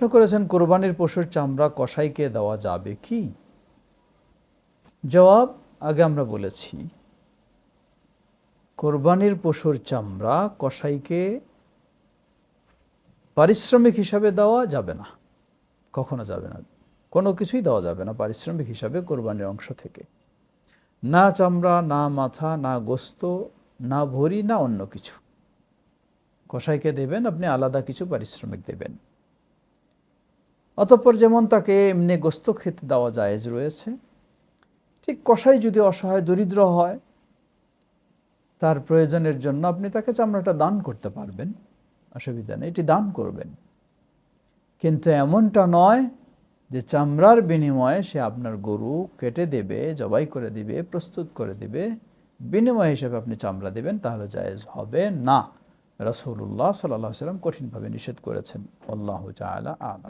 প্রশ্ন করেছেন, কোরবানির পশুর চামড়া কসাইকে দেওয়া যাবে কি? জবাব আগে আমরা বলেছি, কোরবানির পশুর চামড়া কসাইকে পারিশ্রমিক হিসাবে দেওয়া যাবে না, কখনো যাবে না, কোনো কিছুই দেওয়া যাবে না পারিশ্রমিক হিসাবে কোরবানির অংশ থেকে। না চামড়া, না মাথা, না গোস্ত, না ভরি না অন্য কিছু। কসাইকে দেবেন, আপনি আলাদা কিছু পারিশ্রমিক দেবেন। অতঃপর যেমন তাকে এমনি গোস্ত খেতে দেওয়া জায়েজ রয়েছে। ঠিক কষাই যদি অসহায় দরিদ্র হয়, তার প্রয়োজনের জন্য আপনি তাকে চামড়াটা দান করতে পারবেন। অসুবিধা নেই, এটি দান করবেন। কিন্তু এমনটা নয় যে চামড়ার বিনিময়ে সে আপনার গরু কেটে দেবে, জবাই করে দিবে, প্রস্তুত করে দিবে। বিনিময় হিসেবে আপনি চামড়া দেবেন, তাহলে জায়েজ হবে না। রাসূলুল্লাহ সাল্লাহ সাল্লাম কঠিনভাবে নিষেধ করেছেন। আল্লাহ তাআলা আলাম।